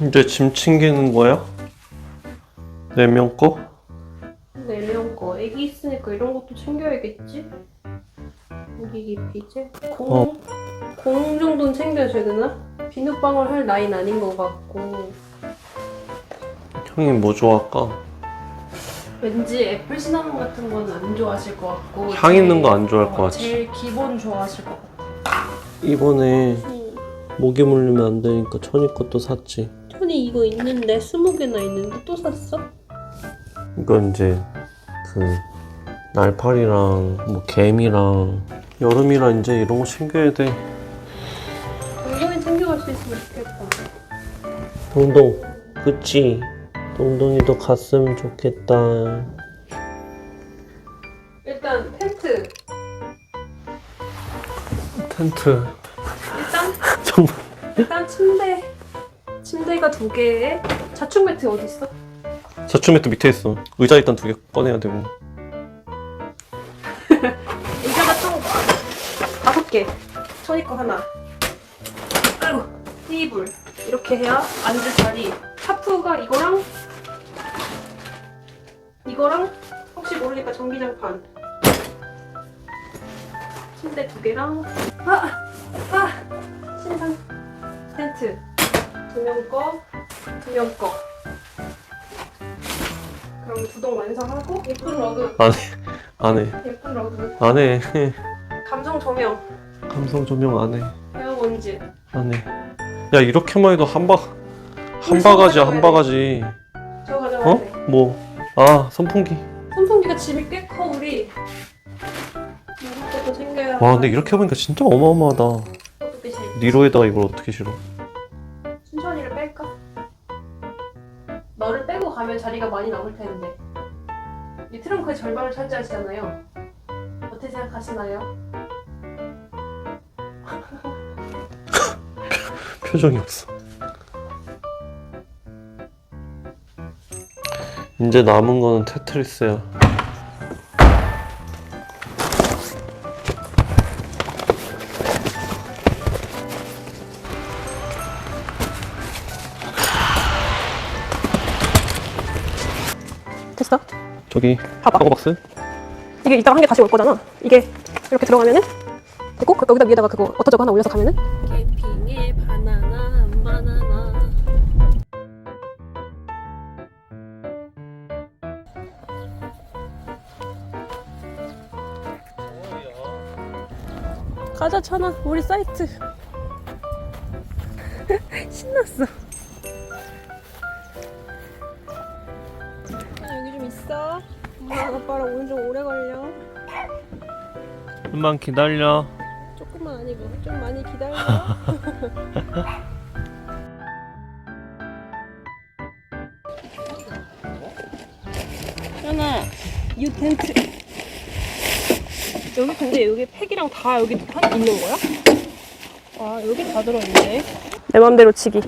이제 짐 챙기는 거야? 네 명 거? 네명 거. 애기 있으니까 이런 것도 챙겨야겠지? 애기 기피제? 어. 공? 공 정도는 챙겨줘야 되나? 비눗방울 할 나이는 아닌 것 같고 형이 뭐 좋아할까? 왠지 애플 시나몬 같은 건 안 좋아하실 것 같고 향 제일- 있는 거 안 좋아할 것 어, 같지? 제일 기본 좋아하실 것 같아 이번에 모기 물리면 안 되니까 천이 것도 샀지. 천이 이거 있는데 스무 개나 있는데 또 샀어? 이건 이제 그 날파리랑 뭐 개미랑 여름이라 이제 이런 거 챙겨야 돼. 동동이 챙겨갈 수 있으면 좋겠다 동동, 그치? 동동이도 갔으면 좋겠다. 일단 텐트 텐트 일단 정말 일단 침대 침대가 두 개에 자충 매트 어디 있어? 자충 매트 밑에 있어. 의자 일단 두 개 꺼내야 되고. 의자가 총 다섯 개. 천이 거 하나. 아이고 테이블 이렇게 해야 앉을 자리. 타프가 이거랑 이거랑 혹시 모르니까 전기장판. 침대 두 개랑 아! 아! 신상 텐트 두명 거, 두명 거. 그럼 두동 완성하고 예쁜 러그, 안 해. 예쁜 러그. 안 해. 감성 조명, 감성 조명 안 해. 헤어 원즈. 안 해. 야, 이렇게만 해도 한 바, 한 바가지야, 한 바가지. 저거 가져가야 어? 돼. 뭐. 아, 선풍기. 선풍기가 짐이 꽤 커 우리. 이것도 챙겨야. 와, 근데 이렇게 해보니까 진짜 어마어마하다. 니로에다가 이걸 어떻게 실어? 가면 자리가 많이 남을 텐데. 이 트렁크의 절반을 차지하시잖아요. 어떻게 생각하시나요? 표정이 없어. 이제 남은 거는 테트리스야. 저기 봐봐. 카고박스? 이게 이따가 한 개 다시 올 거잖아. 이게 이렇게 들어가면은 됐고 그- 여기다 위에다가 그거 어쩌저거 하나 올려서 가면은 캠핑에 바나나 바나나 가자 천아 우리 사이트 신났어 오늘 좀 오래 걸려 좀만 기다려. 조금만 아니고 좀 많이 기다려. 현아, 유 텐트. 여기 근데 여기 팩이랑 다 여기 다 있는 거야? 아 여기 다 들어있네. 내 맘대로 치기.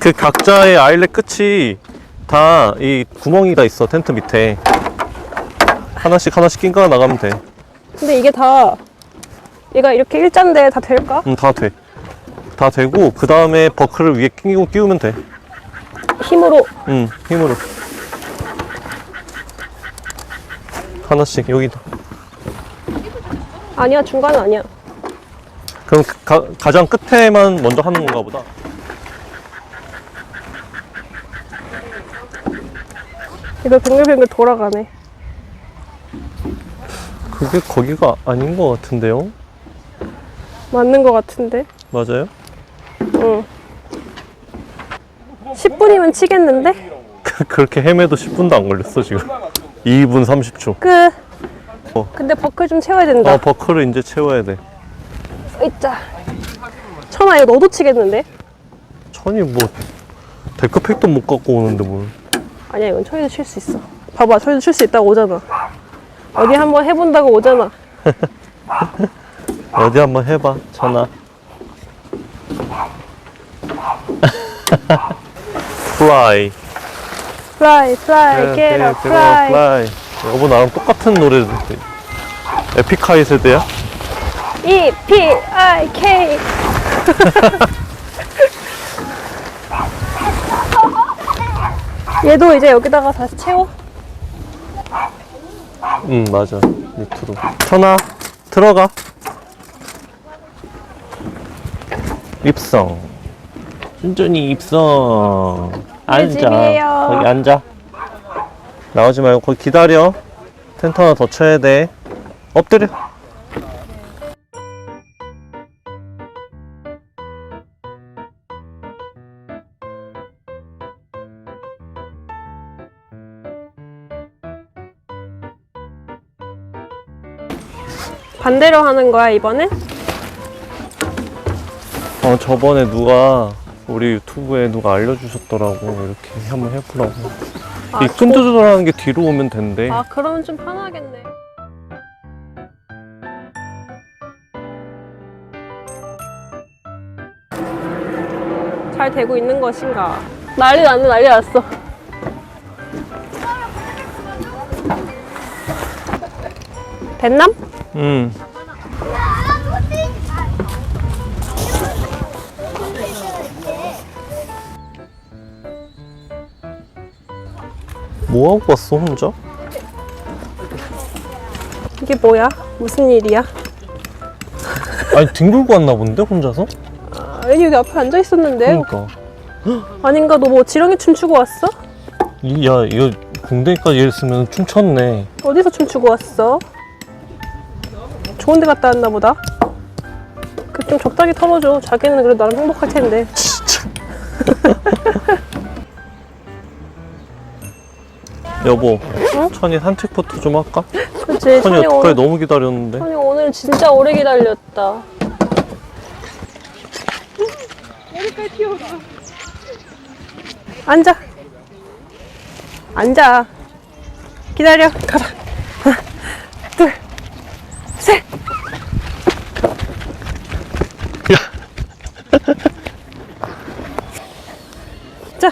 그 각자의 아일렛 끝이 다 이 구멍이 다 있어 텐트 밑에 하나씩 하나씩 낑겨 나가면 돼. 근데 이게 다 얘가 이렇게 일자인데 다 될까? 응, 다 돼. 다 되고 그 다음에 버클을 위에 끼고 끼우면 돼. 힘으로 응, 힘으로. 하나씩 여기도. 아니야 중간은 아니야. 그럼 가, 가장 끝에만 먼저 하는 건가 보다. 이거 뱅글뱅글 돌아가네. 그게 거기가 아닌 것 같은데요? 맞는 거 같은데. 맞아요? 응. 10분이면 치겠는데? 그렇게 헤매도 10분도 안 걸렸어 지금. 2분 30초. 끝. 어. 근데 버클 좀 채워야 된다. 어, 버클을 이제 채워야 돼. 있자. 천아 이거 너도 치겠는데? 천이 뭐 데크팩도 못 갖고 오는데 뭘. 아니야 이건 천이도 칠 수 있어. 봐봐 천이도 칠 수 있다고 오잖아. 어디 한번 해본다고 오잖아. 어디 한번 해봐, 천아. 플라이. Fly, fly, get up, fly. 플라이. 여보 나랑 똑같은 노래 에픽하이 세대야? E P I K. 얘도 이제 여기다가 다시 채워. 응 맞아. 밑으로. 천아 들어가. 입성. 순전히 입성. 앉아. 집이에요. 거기 앉아. 나오지 말고 거기 기다려. 텐트 하나 더 쳐야 돼. 엎드려 반대로 하는 거야 이번엔? 어 저번에 누가 우리 유튜브에 누가 알려주셨더라고 이렇게 한번 해보라고 아, 이끈 조절하는 게 뒤로 오면 된대 아 그러면 좀 편하겠네. 잘 되고 있는 것인가? 난리 났네 난리 났어. 됐남? 응뭐 하고 왔어 혼자? 이게 뭐야? 무슨 일이야? 아니 뒹굴고 왔나 본데 혼자서? 아, 여기 앞에 앉아 있었는데 그러니까 아닌가? 너 뭐 지렁이 춤 추고 왔어? 이- 야 이거 궁뎅이까지 했으면 춤췄네 어디서 춤 추고 왔어? 좋은 데 갔다 왔나 보다. 그 좀 적당히 털어줘. 자기는 그래도 나름 행복할 텐데. 진짜 여보 천이 산책 포토 좀 할까? 그치, 천이 천이 어떡해 오늘, 너무 기다렸는데 천이 오늘 진짜 오래 기다렸다. 앉아. 앉아. 기다려. 가자. 하나, 둘, 셋. 자.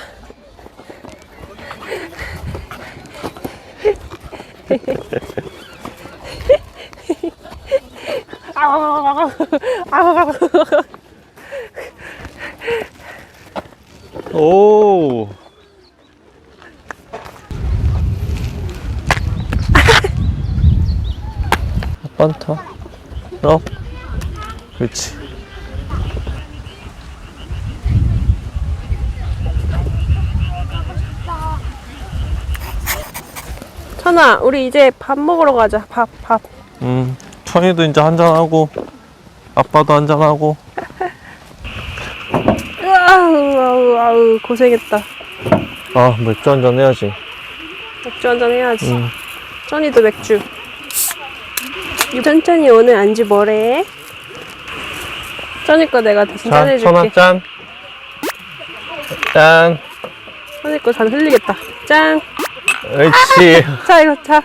오타 어? 그렇지 천아, 우리 이제 밥 먹으러 가자. 밥, 밥. 음 천이도 이제 한잔하고 아빠도 한잔하고 아우, 아우, 고생했다. 아 맥주 한잔 해야지 맥주 한잔 해야지. 음. 천이도 맥주. 천천히 오늘 안주 뭐래? 천이 거 내가 대신 자. 천아 짠 짠. 천이 거잔 흘리겠다. 짠. 옳지. 자, 이거 자.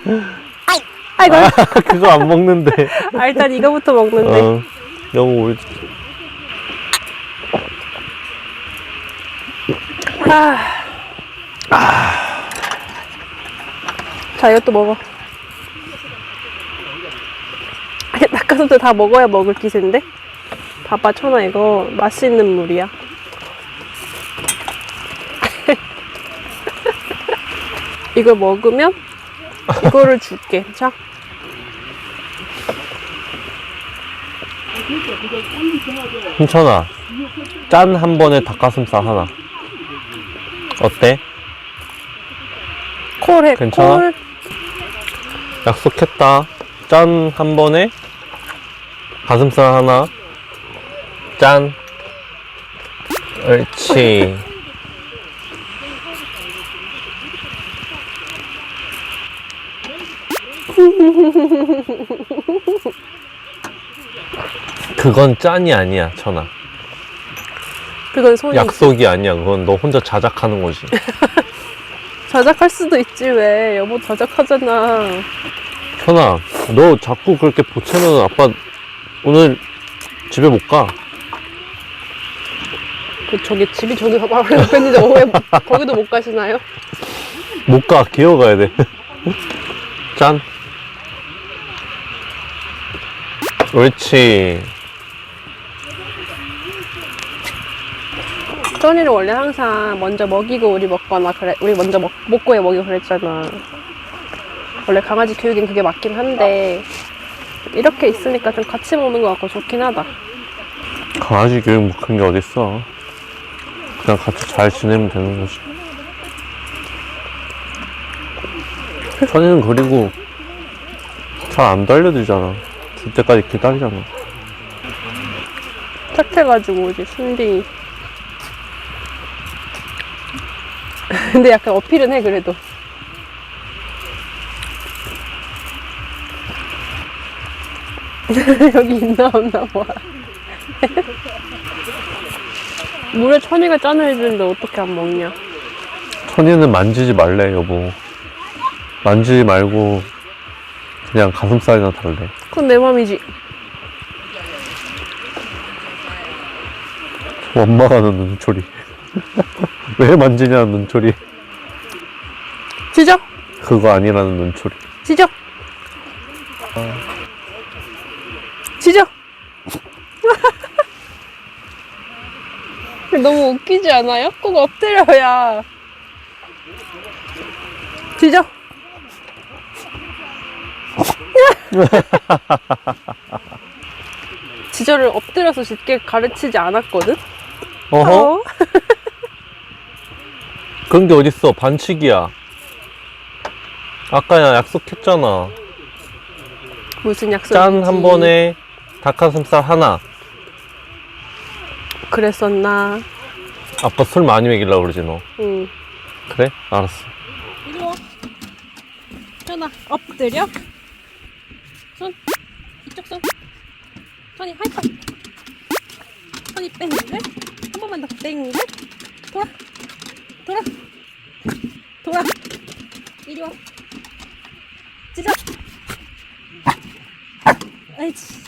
아이고. 그거 안 먹는데. 아, 일단 이거부터 먹는데. 어. 너무 올. 아. 자, 이것도 먹어. 아니, 닭가슴살 다 먹어야 먹을 기세인데? 봐봐, 천아, 이거 맛있는 물이야. 이걸 먹으면 이거를 줄게. 자. 힘천아. 짠 한 번에 닭가슴살 하나. 어때? 콜해, 괜찮아? 콜. 약속했다. 짠 한 번에 가슴살 하나. 짠. 옳지. 그건 짠이 아니야, 천아. 그건 손이 약속이 아니야. 그건 너 혼자 자작하는 거지. 자작할 수도 있지 왜 여보 자작하잖아 현아, 너 자꾸 그렇게 보채면 아빠 오늘 집에 못 가. 그 저기 집이 저기 바로 옆에 있는데 왜 거기도 못 가시나요? 못 가. 기어가야 돼. 짠. 옳지. 쫀이를 원래 항상 먼저 먹이고 우리 먹거나 그래 우리 먼저 먹, 먹고 해 먹이고 그랬잖아 원래 강아지 교육엔 그게 맞긴 한데 이렇게 있으니까 좀 같이 먹는 것 같고 좋긴 하다 강아지 교육 뭐 그런 게 어딨어. 그냥 같이 잘 지내면 되는 거지. 천이는 그리고 잘 안 달려들잖아. 줄 때까지 기다리잖아. 착해가지고 우리 순딩이 근데 약간 어필은 해 그래도 여기 있나 없나 봐 물에 천이가 짠을 해주는데 어떻게 안 먹냐 천이는 만지지 말래, 여보. 만지지 말고 그냥 가슴살이나 달래. 그건 내 맘이지 엄마가 하는 눈초리. 왜 만지냐는 눈초리. 지적 그거 아니라는 눈초리. 지적 지적 너무 웃기지 않아요? 꼭 엎드려야 지적 지저를 엎드려서 짖게 가르치지 않았거든? 어허? 어? 그런 게 어딨어. 반칙이야. 아까 약속했잖아. 무슨 약속? 짠 한 번에 닭가슴살 하나. 그랬었나? 아빠 술 많이 먹이려고 그러지 너. 응. 그래? 알았어. 이리 와. 현아, 엎드려. 손. 이쪽 손. 손이 하이파이. 손이 뺑글. 한 번만 더 뺑글. 돌아. 돌아. 돌아. 이리 와. 찢어. 아이치.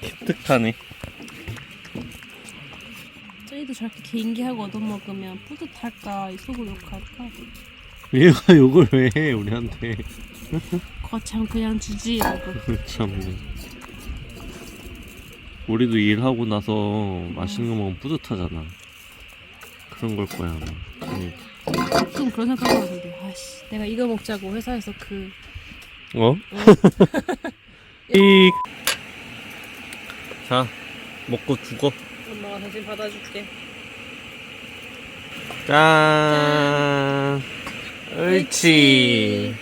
기특하네. 저희도 저렇게 개인기 하고 얻어먹으면 뿌듯할까, 속을 욕할까? 얘가 욕을 왜 해, 우리한테. 거참 그냥 주지, 이러고. 참. 우리도 일하고 나서 맛있는 거 먹으면 뿌듯하잖아. 그런 걸 거야. 아마. 그러니까. 가끔 그런 생각하고 하는데 아씨 내가 이거 먹자고 회사에서 그 어? 이. 자, 먹고 죽어. 엄마가 대신 받아줄게 짠. 옳지.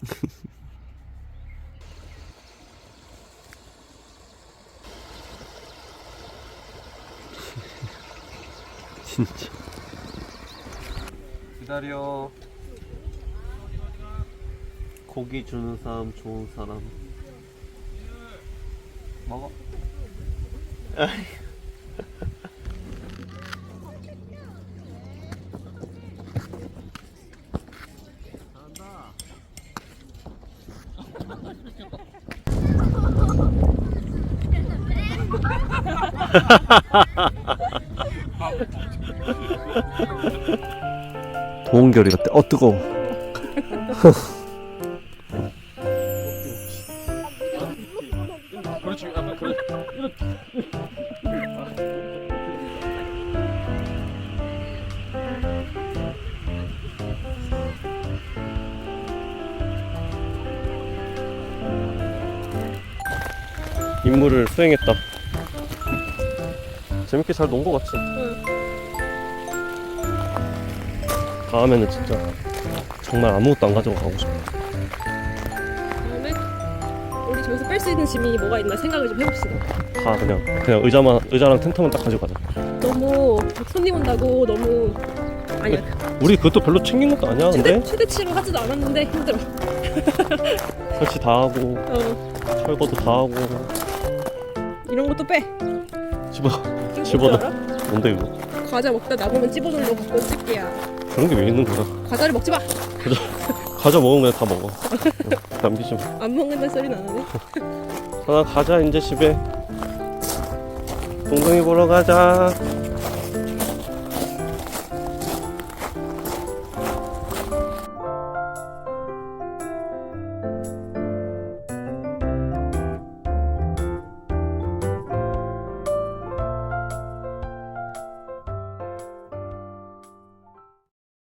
진짜. 기다려. 고기 주는 사람 좋은 사람. 먹어. 도원결이 같아. 어 뜨거워. 임무를 수행했다. 재밌게 잘논것 같지? 다음에는 진짜 정말 아무것도 안 가지고 가고 싶어. 다음에 우리 저기서 뺄 수 있는 짐이 뭐가 있나 생각을 좀 해봅시다 다 그냥 그냥 의자만 의자랑 텐트만 딱 가지고 가자. 너무 손님 온다고 너무 아니야 우리 그것도 별로 챙긴 것도 아니야, 근데 최대, 최대치로 하지도 않았는데 힘들어 설치 다 하고 어, 철거도 다 하고 이런 것도 빼. 집어 이거 집어넣어. 뭔지 알아? 뭔데 이거 과자 먹다 남으면 찝어놓으려고 갖고 온 집게야. 그런 게 왜 있는 거야 과자를 먹지 마. 과자 먹으면 그냥 다 먹어 응, 남기지 마 안 먹는다는 소리는 안 하네. 하나 가자 이제 집에 동동이 보러 가자